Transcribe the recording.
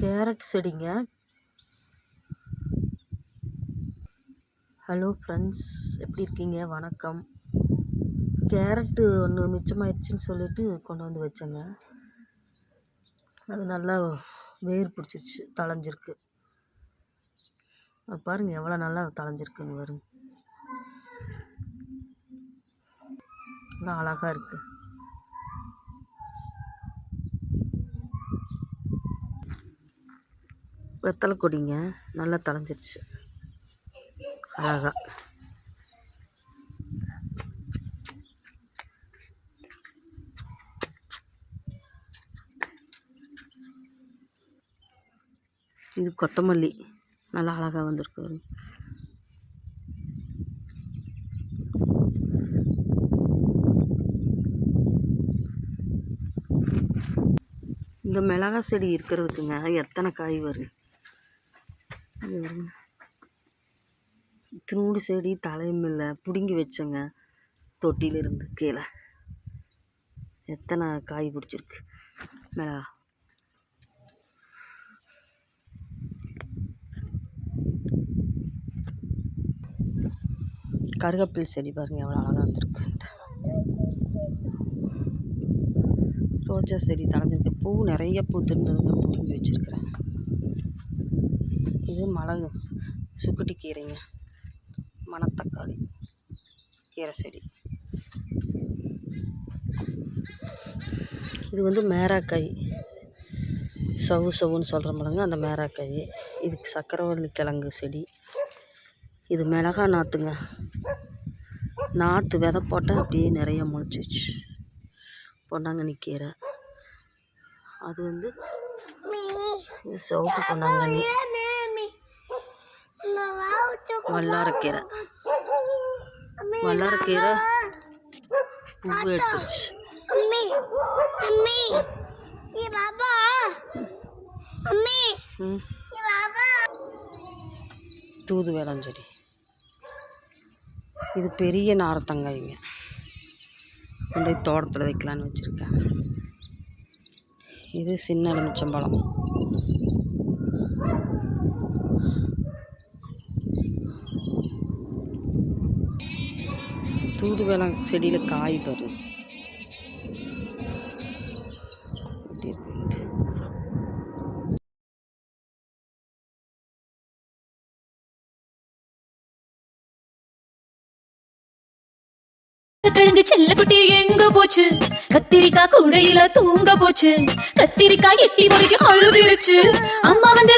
Carrot செடிங்க. Hello friends எப்படி இருக்கீங்க? வணக்கம். கேரட்டு ஒன்று மிச்சமாயிடுச்சுன்னு சொல்லிட்டு கொண்டு வந்து வச்சேங்க. அது நல்லா வேர் பிடிச்சிருச்சு தழைஞ்சிருக்கு. பாருங்கள் எவ்வளோ நல்லா தழைஞ்சிருக்குன்னு வரும் நல்லா அழகாக இருக்குது வெத்தலை கொடிங்க. நல்லா தலைஞ்சிருச்சு அழகா. இது கொத்தமல்லி. நல்லா அழகாக வந்திருக்கு இந்த மிளகா செடி இருக்கிறதுக்குங்க எத்தனை காய் வரும் இது செடி தலையும் இல்லை பிடுங்கி வச்சேங்க. தொட்டியிலிருந்து கீழே. எத்தனை காய் பிடிச்சிருக்கு? மிளகா கருகப்பில் செடி பாருங்க எவ்வளோ அழகாக வந்திருக்கு. ரோஜா செடி தலைஞ்சிருக்கு பூ நிறைய பூ திருந்ததுங்க பிடுங்கி வச்சுருக்கிறேன். இது மிளகு. சுக்குட்டி கீரைங்க. மணத்தக்காளி. கீரை செடி இது வந்து மேராக்காய். சவு சவுன்னு சொல்கிற மிளங்க அந்த மேராக்காய். இதுக்கு சக்கரவள்ளி கிழங்கு செடி. இது மிளகா நாற்றுங்க நாற்று விதை போட்டால் அப்படியே நிறைய முளைச்சிச்சு பொன்னாங்கண்ணி கீரை. அது வந்து இது சிவப்பு பொன்னாங்கண்ணி. வல்லாரக்கீரை வல்லாரக்கீரை பூவு எடுத்துருச்சு. தூது வேளாஞ்செடி இது பெரிய நாரத்தங்காய்ங்க கொண்டு போய் தோட்டத்தில் வைக்கலான்னு வச்சுருக்கேன். இது சின்ன எலுமிச்சம்பழம். தூதுவளை செடியில் காய் வரும். கிழங்கு செல்ல குட்டி எங்க போச்சு? கத்திரிக்காய் கூடையில தூங்க போச்சு. கத்திரிக்காய் எட்டி முறைக்கு அழுதுருச்சு அம்மா வந்து